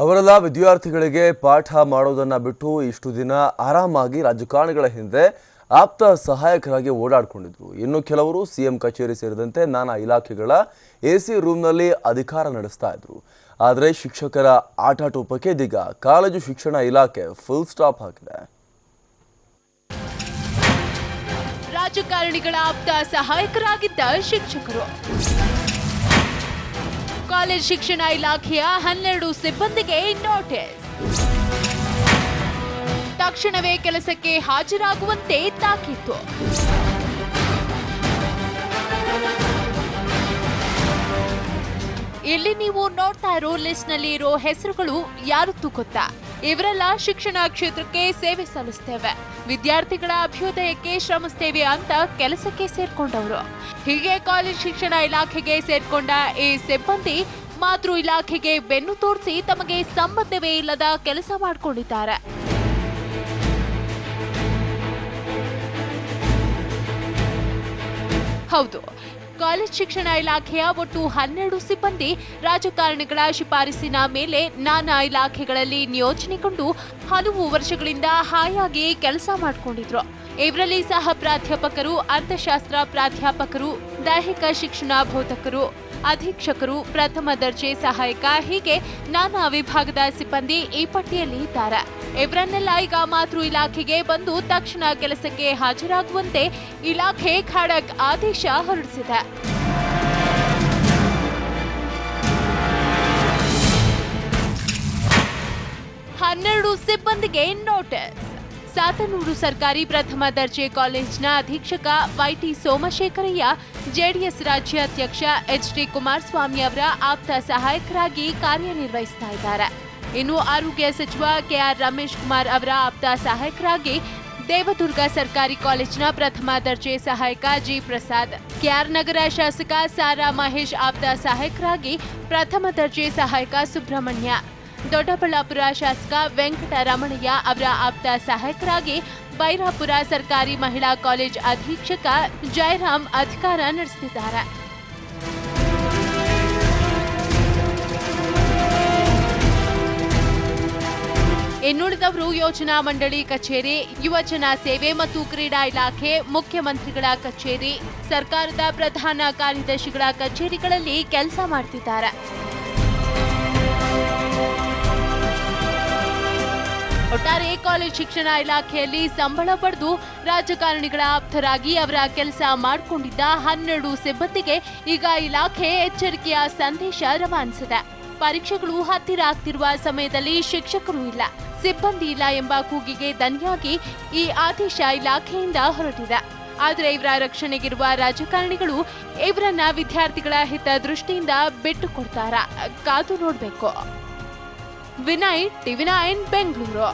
ಅವರೆಲ್ಲ ವಿದ್ಯಾರ್ಥಿಗಳಿಗೆ ಪಾಠ ಮಾಡೋದನ್ನ ಬಿಟ್ಟು ಇಷ್ಟು ದಿನ ಆರಾಮಾಗಿ ರಾಜಕಾರಣಿಗಳ ಹಿಂದೆ ಆಪ್ತ ಸಹಾಯಕರಾಗಿ ಓಡಾಡ್ಕೊಂಡಿದ್ರು. ಇನ್ನು ಕೆಲವರು ಸಿಎಂ ಕಚೇರಿ ಸೇರಿದಂತೆ ನಾನಾ ಇಲಾಖೆಗಳ ಎ ಸಿ ರೂಮ್ನಲ್ಲಿ ಅಧಿಕಾರ ನಡೆಸ್ತಾ ಇದ್ರು. ಆದರೆ ಶಿಕ್ಷಕರ ಆಟಾಟೋಪಕ್ಕೆ ಇದೀಗ ಕಾಲೇಜು ಶಿಕ್ಷಣ ಇಲಾಖೆ ಫುಲ್ ಸ್ಟಾಪ್ ಹಾಕಿದೆ. ರಾಜಕಾರಣಿಗಳ ಆಪ್ತ ಸಹಾಯಕರಾಗಿದ್ದ ಶಿಕ್ಷಕರು. ಕಾಲೇಜ್ ಶಿಕ್ಷಣ ಇಲಾಖೆಯ ಹನ್ನೆರಡು ಸಿಬ್ಬಂದಿಗೆ ನೋಟಿಸ್ ತಕ್ಷಣವೇ ಕೆಲಸಕ್ಕೆ ಹಾಜರಾಗುವಂತೆ ತಾಕೀತು. ಇಲ್ಲಿ ನೀವು ನೋಡ್ತಾ ಇರೋ ಲಿಸ್ಟ್ನಲ್ಲಿ ಇರೋ ಹೆಸರುಗಳು ಯಾರು ಗೊತ್ತಾ ಇವರೆಲ್ಲ ಶಿಕ್ಷಣ ಕ್ಷೇತ್ರಕ್ಕೆ ಸೇವೆ ಸಲ್ಲಿಸ್ತೇವೆ. ವಿದ್ಯಾರ್ಥಿಗಳ ಅಭ್ಯುದಯಕ್ಕೆ ಶ್ರಮಿಸ್ತೇವೆ ಅಂತ ಕೆಲಸಕ್ಕೆ ಸೇರ್ಕೊಂಡವರು. ಹೀಗೆ ಕಾಲೇಜ್ ಶಿಕ್ಷಣ ಇಲಾಖೆಗೆ ಸೇರ್ಕೊಂಡ ಈ ಸಿಬ್ಬಂದಿ ಮಾತೃ ಇಲಾಖೆಗೆ ಬೆನ್ನು ತೋರಿಸಿ ತಮಗೆ ಸಂಬಂಧವೇ ಇಲ್ಲದ ಕೆಲಸ ಮಾಡಿಕೊಂಡಿದ್ದಾರೆ. ಹೌದು. ಕಾಲೇಜ್ ಶಿಕ್ಷಣ ಇಲಾಖೆಯ ಒಟ್ಟು ಹನ್ನೆರಡು ಸಿಬ್ಬಂದಿ ರಾಜಕಾರಣಿಗಳ ಶಿಫಾರಸಿನ ಮೇಲೆ ನಾನಾ ಇಲಾಖೆಗಳಲ್ಲಿ ನಿಯೋಜನೆಗೊಂಡು ಹಲವು ವರ್ಷಗಳಿಂದ ಹಾಯಾಗಿ ಕೆಲಸ ಮಾಡಿಕೊಂಡಿದ್ರು. ಇವರಲ್ಲಿ ಸಹ ಪ್ರಾಧ್ಯಾಪಕರು, ಅರ್ಥಶಾಸ್ತ್ರ ಪ್ರಾಧ್ಯಾಪಕರು, ದೈಹಿಕ ಶಿಕ್ಷಣ ಬೋಧಕರು. ಅಧೀಕ್ಷಕರು ಪ್ರಥಮ ದರ್ಜೆ ಸಹಾಯಕ ಹೀಗೆ ನಾನಾ ವಿಭಾಗದ ಸಿಬ್ಬಂದಿ ಈ ಪಟ್ಟಿಯಲ್ಲಿ ಇದ್ದಾರೆ. ಇವರನ್ನೆಲ್ಲ ಈಗ ಮಾತೃ ಇಲಾಖೆಗೆ ಬಂದು ತಕ್ಷಣ ಕೆಲಸಕ್ಕೆ ಹಾಜರಾಗುವಂತೆ ಇಲಾಖೆ ಖಡಕ್ ಆದೇಶ ಹೊರಡಿಸಿದೆ. ಹನ್ನೆರಡು ಸಿಬ್ಬಂದಿಗೆ ನೋಟಿಸ್. ಸಾತನೂರು ಸರ್ಕಾರಿ ಪ್ರಥಮ ದರ್ಜೆ ಕಾಲೇಜಿನ ಅಧೀಕ್ಷಕ ವೈಟಿ ಸೋಮಶೇಖರಯ್ಯ, ಜೆಡಿಎಸ್ ರಾಜ್ಯಾಧ್ಯಕ್ಷ ಎಚ್ ಡಿ ಕುಮಾರಸ್ವಾಮಿ ಅವರ ಆಪ್ತ ಸಹಾಯಕರಾಗಿ ಕಾರ್ಯನಿರ್ವಹಿಸ್ತಾ ಇದ್ದಾರೆ. ಇನ್ನು ಆರೋಗ್ಯ ಸಚಿವ ಕೆಆರ್ ರಮೇಶ್ ಕುಮಾರ್ ಅವರ ಆಪ್ತ ಸಹಾಯಕರಾಗಿ ದೇವದುರ್ಗ ಸರ್ಕಾರಿ ಕಾಲೇಜಿನ ಪ್ರಥಮ ದರ್ಜೆ ಸಹಾಯಕ ಜಿ ಪ್ರಸಾದ್, ಕೆಆರ್ ನಗರ ಶಾಸಕ ಸಾರಾ ಮಹೇಶ್ ಆಪ್ತ ಸಹಾಯಕರಾಗಿ ಪ್ರಥಮ ದರ್ಜೆ ಸಹಾಯಕ ಸುಬ್ರಹ್ಮಣ್ಯ. ದೊಡ್ಡಬಳ್ಳಾಪುರ ಶಾಸಕ ವೆಂಕಟರಮಣಯ್ಯ ಅವರ ಆಪ್ತ ಸಹಾಯಕರಾಗಿ ಬೈರಾಪುರ ಸರ್ಕಾರಿ ಮಹಿಳಾ ಕಾಲೇಜ್ ಅಧೀಕ್ಷಕ ಜಯರಾಮ್ ಅಧಿಕಾರ ನಡೆಸಿದ್ದಾರೆ ಇನ್ನುಳಿದವರು ಯೋಜನಾ ಮಂಡಳಿ ಕಚೇರಿ, ಯುವಜನ ಸೇವೆ ಮತ್ತು ಕ್ರೀಡಾ ಇಲಾಖೆ, ಮುಖ್ಯಮಂತ್ರಿಗಳ ಕಚೇರಿ, ಸರ್ಕಾರದ ಪ್ರಧಾನ ಕಾರ್ಯದರ್ಶಿಗಳ ಕಚೇರಿಗಳಲ್ಲಿ ಕೆಲಸ ಮಾಡ್ತಿದ್ದಾರೆ. ಒಟ್ಟಾರೆ ಕಾಲೇಜ್ ಶಿಕ್ಷಣ ಇಲಾಖೆಯಲ್ಲಿ ಸಂಬಳ ಪಡೆದು ರಾಜಕಾರಣಿಗಳ ಆಪ್ತರಾಗಿ ಅವರ ಕೆಲಸ ಮಾಡಿಕೊಂಡಿದ್ದ ಹನ್ನೆರಡು ಸಿಬ್ಬಂದಿಗೆ ಈಗ ಇಲಾಖೆ ಎಚ್ಚರಿಕೆಯ ಸಂದೇಶ ರವಾನಿಸಿದೆ. ಪರೀಕ್ಷೆಗಳು ಹತ್ತಿರ ಆಗ್ತಿರುವ ಸಮಯದಲ್ಲಿ ಶಿಕ್ಷಕರು ಇಲ್ಲ. ಸಿಬ್ಬಂದಿ ಇಲ್ಲ ಎಂಬ ಕೂಗಿಗೆ ದನಿಯಾಗಿ ಈ ಆದೇಶ ಇಲಾಖೆಯಿಂದ ಹೊರಟಿದೆ. ಆದರೆ ಇವರ ರಕ್ಷಣೆಗಿರುವ ರಾಜಕಾರಣಿಗಳು ಇವರನ್ನ ವಿದ್ಯಾರ್ಥಿಗಳ ಹಿತದೃಷ್ಟಿಯಿಂದ ಬಿಟ್ಟು ಕೊಡ್ತಾರ? ಕಾದು ನೋಡ್ಬೇಕು. Vinay TV nine Bengaluru